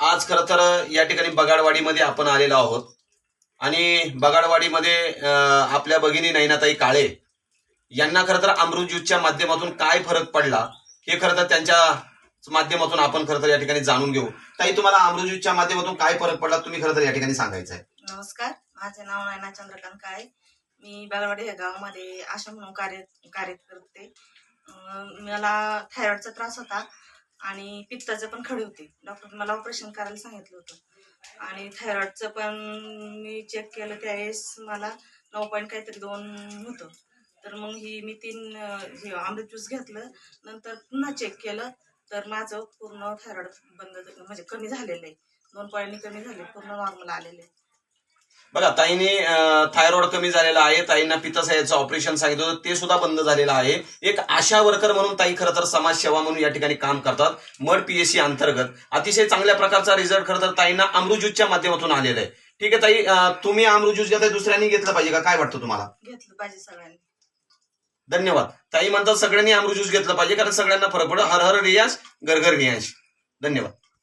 आज खरं तर या ठिकाणी बगाडवाडीमध्ये आपण आलेलो आहोत. आणि बगाडवाडीमध्ये आपल्या भगिनी नैनाताई काळे यांना खरं तर अमृत ज्यूसच्या माध्यमातून काय फरक पडला हे खरं तर त्यांच्या माध्यमातून आपण खरं तर या ठिकाणी जाणून घेऊ. ताई तुम्हाला अमृत ज्यूसच्या माध्यमातून काय फरक पडला तुम्ही खरं तर या ठिकाणी सांगायचं आहे. नमस्कार माझे नाव नायना चंद्रकांत काळे. मी बागलवाडी या गावामध्ये आशा म्हणून कार्य कार्य करते. मला थायरॉइडचा त्रास होता. आणि पित्ताचे पण खडे होते. डॉक्टर मला ऑपरेशन करायला सांगितलं होतं. आणि थायरॉइडचं पण मी चेक केलं त्यावेळेस मला नऊ पॉईंट काहीतरी दोन होतं. तर मग ही मी तीन हे अमृत ज्यूस घेतलं. नंतर पुन्हा चेक केलं तर माझं पूर्ण थायरॉइड बंद म्हणजे कमी झालेलं आहे. दोन पॉईंटनी कमी झाले पूर्ण नॉर्मल आलेलं आहे. बघा ताईने थायरॉइड कमी झालेला आहे. ताईंना पित्ताशयाचं ऑपरेशन सांगितलं होतं. ते सुद्धा बंद झालेलं आहे. एक आशा वर्कर म्हणून ताई खरं तर समाजसेवा म्हणून या ठिकाणी काम करतात. मड पीएससी अंतर्गत. अतिशय चांगल्या प्रकारचा रिझल्ट खरं तर ताईंना अमृत ज्यूसच्या माध्यमातून आलेला आहे. ठीक आहे ताई. तुम्ही अमृत ज्यूस घेताय दुसऱ्यांनी घेतलं पाहिजे का? काय वाटतं तुम्हाला? घेतलं पाहिजे सगळ्यांनी. धन्यवाद. ताई म्हणतात सगळ्यांनी अमृत ज्यूस घेतलं पाहिजे कारण सगळ्यांना फरक पडतो. हर हर रियाज घर घर नियाज धन्यवाद.